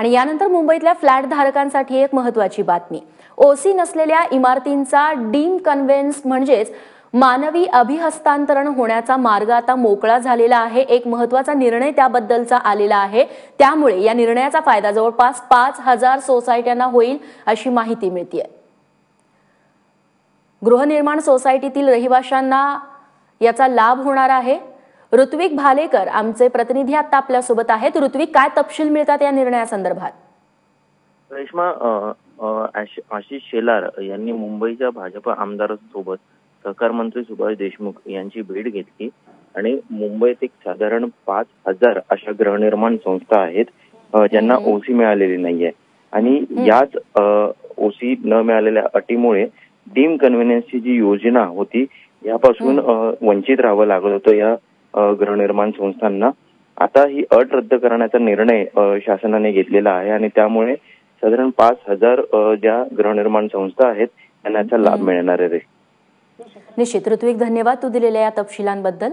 आणि यानंतर मुंबईतल्या फ्लॅट धारकांसाठी एक महत्वाची बातमी. ओसी नसलेल्या इमारतींचा डीम कन्व्हेन्स म्हणजेच मानवी अभिहस्तांतरण होण्याचा मार्ग आता मोकळा झालेला आहे. एक महत्त्वाचा निर्णय त्याबद्दलचा आलेला आहे. त्यामुळे या निर्णयाचा फायदा जवळपास पाच हजार सोसायट्यांना होईल अशी माहिती मिळतीये. गृहनिर्माण सोसायटीतील रहिवाशांना याचा लाभ होणार आहे. ऋत्विक भालेकर आमचे प्रतिनिधी आता आपल्यासोबत आहेत. ऋत्विक काय तपशील मिळतात या निर्णयासंदर्भात? रेश्मा आशिष शेलार यांनी मुंबईच्या भाजप आमदारांसोबत सहकार मंत्री सुभाष देशमुख यांची भेट घेतली आणि मुंबईत एक साधारण पाच हजार अशा गृहनिर्माण संस्था आहेत ज्यांना. ओसी मिळालेली नाहीये. आणि याच ओसी न मिळालेल्या अटीमुळे डीम कन्व्हिनियन्सची जी योजना होती यापासून वंचित राहावं लागत होतं. या गृहनिर्माण संस्थांना. आता ही अट रद्द करण्याचा निर्णय शासनाने घेतलेला आहे आणि त्यामुळे साधारण पाच हजार ज्या गृहनिर्माण संस्था आहेत त्यांना याचा लाभ. मिळणार आहे निश्चित. ऋत्विक धन्यवाद तू दिलेल्या या तपशिलांबद्दल.